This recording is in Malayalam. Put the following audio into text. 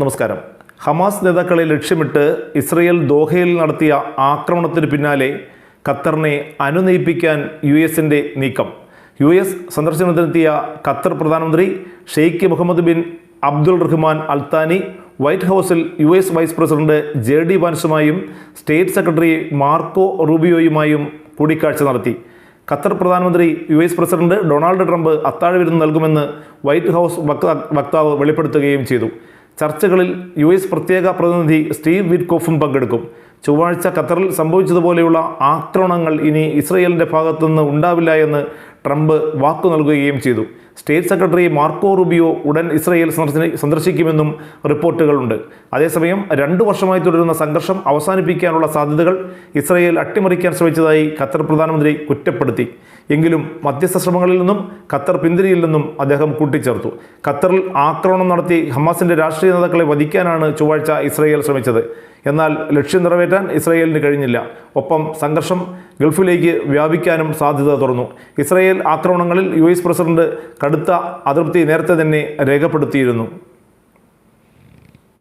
നമസ്കാരം. ഹമാസ് നേതാക്കളെ ലക്ഷ്യമിട്ട് ഇസ്രയേൽ ദോഹയിൽ നടത്തിയ ആക്രമണത്തിന് പിന്നാലെ ഖത്തറിനെ അനുനയിപ്പിക്കാൻ യു എസിന്റെ നീക്കം. യു എസ് സന്ദർശനത്തിനെത്തിയ ഖത്തർ പ്രധാനമന്ത്രി Sheikh Mohammed bin Abdul Rahman Al Thani white ഹൗസിൽ U S vice president J D വാൻസുമായും state secretary Marco റൂബിയോയുമായും കൂടിക്കാഴ്ച നടത്തി. ഖത്തർ പ്രധാനമന്ത്രി U S president Donald Trump അത്താഴ വിരുന്ന് നൽകുമെന്ന് വൈറ്റ് ഹൗസ് വക്താവ് വെളിപ്പെടുത്തുകയും ചെയ്തു. ചർച്ചകളിൽ യു എസ് പ്രത്യേക പ്രതിനിധി സ്റ്റീവ് വിറ്റ്കോഫും പങ്കെടുക്കും. ചൊവ്വാഴ്ച ഖത്തറിൽ സംഭവിച്ചതുപോലെയുള്ള ആക്രമണങ്ങൾ ഇനി ഇസ്രയേലിന്റെ ഭാഗത്തുനിന്ന് ഉണ്ടാവില്ല എന്ന് ട്രംപ് വാക്കു നൽകുകയും ചെയ്തു. സ്റ്റേറ്റ് സെക്രട്ടറി മാർക്കോ റുബിയോ ഉടൻ ഇസ്രയേൽ സന്ദർശിക്കുമെന്നും റിപ്പോർട്ടുകളുണ്ട്. അതേസമയം രണ്ടു വർഷമായി തുടരുന്ന സംഘർഷം അവസാനിപ്പിക്കാനുള്ള സാധ്യതകൾ ഇസ്രയേൽ അട്ടിമറിക്കാൻ ശ്രമിച്ചതായി ഖത്തർ പ്രധാനമന്ത്രി കുറ്റപ്പെടുത്തി. എങ്കിലും മധ്യസ്ഥ ശ്രമങ്ങളിൽ നിന്നും ഖത്തർ പിന്തിരിയില്ലെന്നും അദ്ദേഹം കൂട്ടിച്ചേർത്തു. ഖത്തറിൽ ആക്രമണം നടത്തി ഹമാസിന്റെ രാഷ്ട്രീയ നേതാക്കളെ വധിക്കാനാണ് ചൊവ്വാഴ്ച ഇസ്രയേൽ ശ്രമിച്ചത്. എന്നാൽ ലക്ഷ്യം നിറവേറ്റാൻ ഇസ്രയേലിന് കഴിഞ്ഞില്ല. ഒപ്പം സംഘർഷം ഗൾഫിലേക്ക് വ്യാപിക്കാനും സാധ്യത തുറന്നു. ഇസ്രയേൽ ആക്രമണങ്ങളിൽ യു പ്രസിഡന്റ് കടുത്ത അതൃപ്തി നേരത്തെ തന്നെ രേഖപ്പെടുത്തിയിരുന്നു.